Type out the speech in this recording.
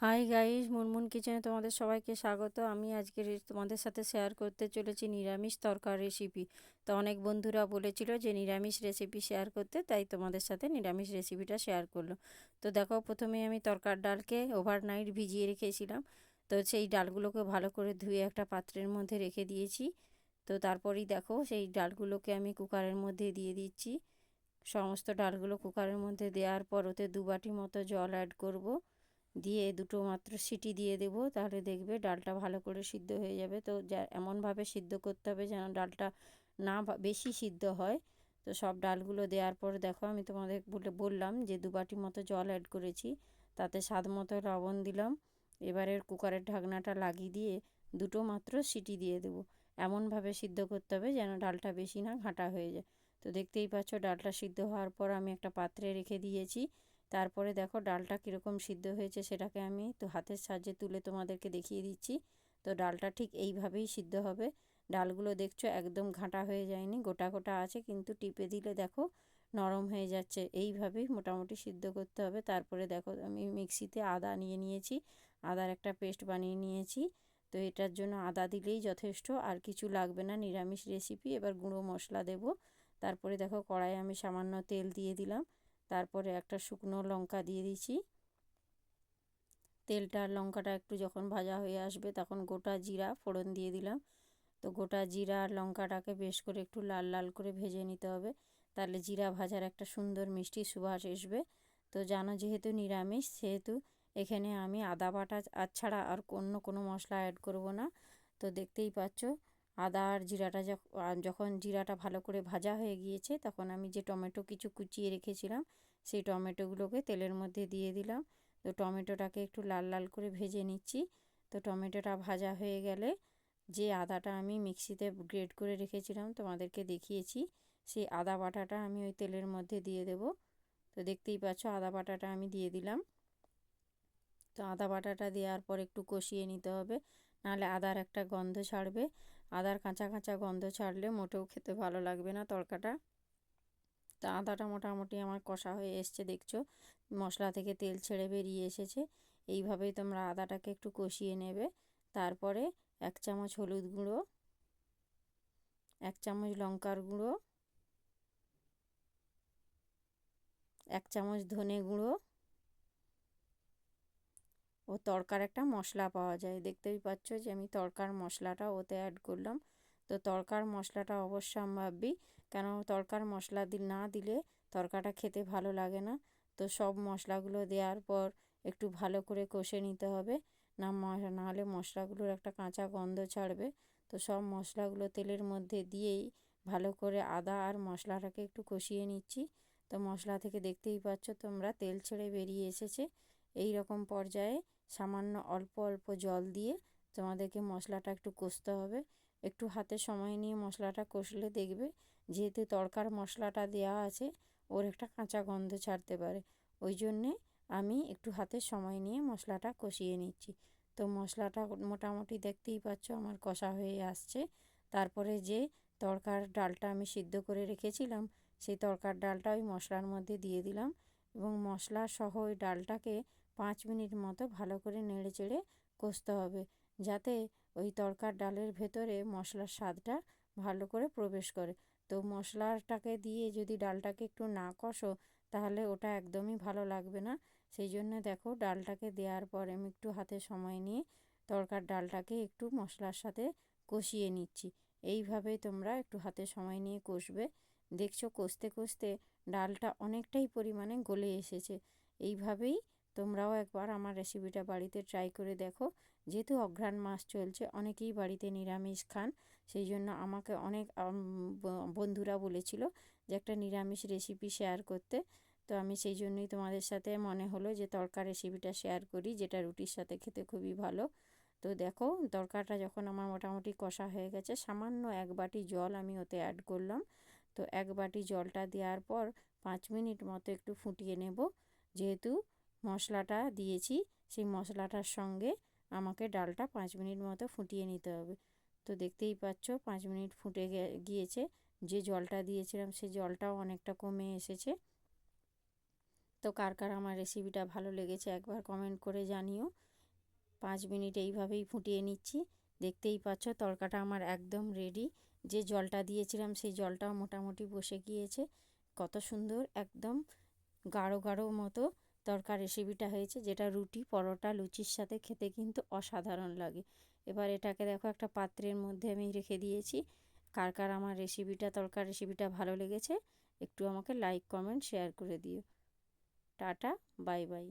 Hi guys Munmun কিচেনে তোমাদের সবাইকে স্বাগত। আমি আজকে তোমাদের সাথে শেয়ার করতে চলেছি নিরামিষ তরকার রেসিপি তো অনেক বন্ধুরা বলেছিল যে নিরামিষ রেসিপি শেয়ার করতে, তাই তোমাদের সাথে নিরামিষ রেসিপিটা শেয়ার করল। তো দেখো, প্রথমে আমি তরকার ডালকে ওভারনাইট ভিজিয়ে রেখেছিলাম। তো সেই ডালগুলোকে ভালো করে ধুয়ে একটা পাত্রের মধ্যে রেখে দিয়েছি। তো তারপরেই দেখো, সেই ডালগুলোকে আমি কুকারের মধ্যে দিয়ে দিচ্ছি। সমস্ত ডালগুলো কুকারের মধ্যে দেওয়ার পর ওতে দু বাটি মতো জল অ্যাড করব। দিয়ে দুটো মাত্র সিটি দিয়ে দেব, তাহলে দেখবে ডালটা ভালো করে সিদ্ধ হয়ে যাবে। তো যা, এমনভাবে সিদ্ধ করতে হবে যেন ডালটা না বেশি সিদ্ধ হয়। তো সব ডালগুলো দেওয়ার পর দেখো আমি তোমাদের বলে, বললাম যে দু বাটি মতো জল অ্যাড করেছি, তাতে স্বাদ মতো লবণ দিলাম। এবারে কুকারের ঢাকনাটা লাগিয়ে দিয়ে দুটো মাত্র সিটি দিয়ে দেব। এমনভাবে সিদ্ধ করতে হবে যেন ডালটা বেশি না ঘাঁটা হয়ে যায়। তো দেখতেই পাচ্ছ ডালটা সিদ্ধ হওয়ার পর আমি একটা পাত্রে রেখে দিয়েছি। তারপরে দেখো ডালটা কীরকম সিদ্ধ হয়েছে সেটাকে আমি তো হাতের সাহায্যে তুলে তোমাদেরকে দেখিয়ে দিচ্ছি। তো ডালটা ঠিক এইভাবেই সিদ্ধ হবে। ডালগুলো দেখছ একদম ঘাঁটা হয়ে যায়নি, গোটা গোটা আছে কিন্তু টিপে দিলে দেখো নরম হয়ে যাচ্ছে। এইভাবেই মোটামুটি সিদ্ধ করতে হবে। তারপরে দেখো আমি মিক্সিতে আদা নিয়ে নিয়েছি, আদার একটা পেস্ট বানিয়ে নিয়েছি। তো এটার জন্য আদা দিলেই যথেষ্ট, আর কিছু লাগবে না, নিরামিষ রেসিপি এবার গুঁড়ো মশলা দেব। তারপরে দেখো কড়াই আমি সামান্য তেল দিয়ে দিলাম। তারপরে একটা শুকনো লঙ্কা দিয়ে দিচ্ছি তেলটা আর লঙ্কাটা একটু যখন ভাজা হয়ে আসবে তখন গোটা জিরা ফোড়ন দিয়ে দিলাম। তো গোটা জিরা আর লঙ্কাটাকে বেশ করে একটু লাল লাল করে ভেজে নিতে হবে। তাহলে জিরা ভাজার একটা সুন্দর মিষ্টি সুবাস আসবে তো জানো যেহেতু নিরামিষ, সেহেতু এখানে আমি আদা বাটা আর ছাড়া আর অন্য কোনো মশলা অ্যাড করব না। তো দেখতেই পাচ্ছ আদা আর জিরাটা যখন জিরাটা ভালো করে ভাজা হয়ে গিয়েছে, তখন আমি যে টমেটো কিছু কুচিয়ে রেখেছিলাম, সেই টমেটোগুলোকে তেলের মধ্যে দিয়ে দিলাম। তো টমেটোটাকে একটু লাল লাল করে ভেজে নিচ্ছি। তো টমেটোটা ভাজা হয়ে গেলে যে আদাটা আমি মিক্সিতে গ্রেড করে রেখেছিলাম, তোমাদেরকে দেখিয়েছি, সেই আদা বাটাটা আমি ওই তেলের মধ্যে দিয়ে দেব। তো দেখতেই পাচ্ছ, আদা বাটাটা আমি দিয়ে দিলাম। তো আদা বাটাটা দেওয়ার পর একটু কষিয়ে নিতে হবে, নাহলে আদার একটা গন্ধ ছাড়বে। আদার কাঁচা কাঁচা গন্ধ ছাড়লে মোটেও খেতে ভালো লাগবে না তরকাটা তা আদাটা মোটামুটি আমার কষা হয়ে এসছে, দেখছ? মশলা থেকে তেল ছেড়ে বেরিয়ে এসেছে। এইভাবেই তোমরা আদাটাকে একটু কষিয়ে নেবে। তারপরে এক চামচ হলুদ গুঁড়ো, এক চামচ লঙ্কার গুঁড়ো, এক চামচ ধনে গুঁড়ো ও তরকার একটা মশলা পাওয়া যায়। দেখতেই পাচ্ছ যে আমি তরকার মশলাটা ওতে অ্যাড করলাম। তো তরকার মশলাটা অবশ্যম্ভাবী কেন তরকার মশলা দি, না দিলে তরকাটা খেতে ভালো লাগে না? তো সব মশলাগুলো দেওয়ার পর একটু ভালো করে কষে নিতে হবে। না নাহলে মশলাগুলোর একটা কাঁচা গন্ধ ছাড়বে। তো সব মশলাগুলো তেলের মধ্যে দিয়েই ভালো করে আদা আর মশলাটাকে একটু কষিয়ে নিচ্ছি। তো মশলা থেকে দেখতেই পাচ্ছ তোমরা তেল ছেড়ে বেরিয়ে এসেছে। এই রকম পর্যায়ে সামান্য অল্প অল্প জল দিয়ে তোমাদেরকে মশলাটা একটু কষতে হবে। একটু হাতে সময় নিয়ে মশলাটা কষলে দেখবে যেহেতু তরকার মশলাটা দেওয়া আছে, ওর একটা কাঁচা গন্ধ ছাড়তে পারে। ওই জন্যে আমি একটু হাতে সময় নিয়ে মশলাটা কষিয়ে নিচ্ছি। তো মশলাটা মোটামুটি দেখতেই পাচ্ছ আমার কষা হয়ে আসছে। তারপরে যে তরকার ডালটা আমি সিদ্ধ করে রেখেছিলাম, সেই তরকার ডালটা ওই মশলার মধ্যে দিয়ে দিলাম এবং মশলা সহ ওই ডালটাকে পাঁচ মিনিট মতো ভালো করে নেড়ে চেড়ে কষতে হবে, যাতে ওই তরকার ডালের ভেতরে মশলার স্বাদটা ভালো করে প্রবেশ করে। তো মশলাটাকে দিয়ে যদি ডালটাকে একটু না কষো, তাহলে ওটা একদমই ভালো লাগবে না। সেই জন্য দেখো ডালটাকে দেওয়ার পর আমি একটু হাতে সময় নিয়ে তরকার ডালটাকে একটু মশলার সাথে কষিয়ে নিচ্ছি। এইভাবেই তোমরা একটু হাতে সময় নিয়ে কষবে। দেখছ কষতে কষতে ডালটা অনেকটাই পরিমাণে গলে এসেছে। এইভাবেই তোমরাও একবার আমার রেসিপিটা বাড়িতে ট্রাই করে দেখো। যেহেতু অঘ্রাণ মাস চলছে, অনেকেই বাড়িতে নিরামিষ খান। সেই জন্য আমাকে অনেক বন্ধুরা বলেছিল যে একটা নিরামিষ রেসিপি শেয়ার করতে। তো আমি সেই জন্যই তোমাদের সাথে মনে হলো যে তরকা রেসিপিটা শেয়ার করি, যেটা রুটির সাথে খেতে খুবই ভালো। তো দেখো, তরকাটা যখন আমার মোটামুটি কষা হয়ে গেছে, সামান্য এক বাটি জল আমি ওতে অ্যাড করলাম। তো এক বাটি জলটা দেওয়ার পর পাঁচ মিনিট মতো একটু ফুটিয়ে নেব। যেহেতু মশলাটা দিয়েছি। সেই মশলাটার সঙ্গে আমাকে ডালটা পাঁচ মিনিট মতো ফুটিয়ে নিতে হবে। তো দেখতেই পাচ্ছ, পাঁচ মিনিট ফুটে গিয়েছে। যে জলটা দিয়েছিলাম সেই জলটাও অনেকটা কমে এসেছে। তো কার কার আমার রেসিপিটা ভালো লেগেছে একবার কমেন্ট করে জানিও। পাঁচ মিনিট এইভাবেই ফুটিয়ে নিচ্ছি। দেখতেই পাচ্ছ, তরকাটা আমার একদম রেডি যে জলটা দিয়েছিলাম, সেই জলটাও মোটামুটি বসে গিয়েছে। কত সুন্দর, একদম গাঢ় গাঢ় মতো তরকার রেসিপিটা হয়েছে, যেটা রুটি, পরোটা, লুচির সাথে খেতে কিন্তু অসাধারণ লাগে। এবার এটাকে দেখো একটা পাত্রের মধ্যে আমি রেখে দিয়েছি। কার কার আমার রেসিপিটা তরকার রেসিপিটা ভালো লেগেছে, একটু আমাকে লাইক কমেন্ট শেয়ার করে দিও। Tata bye bye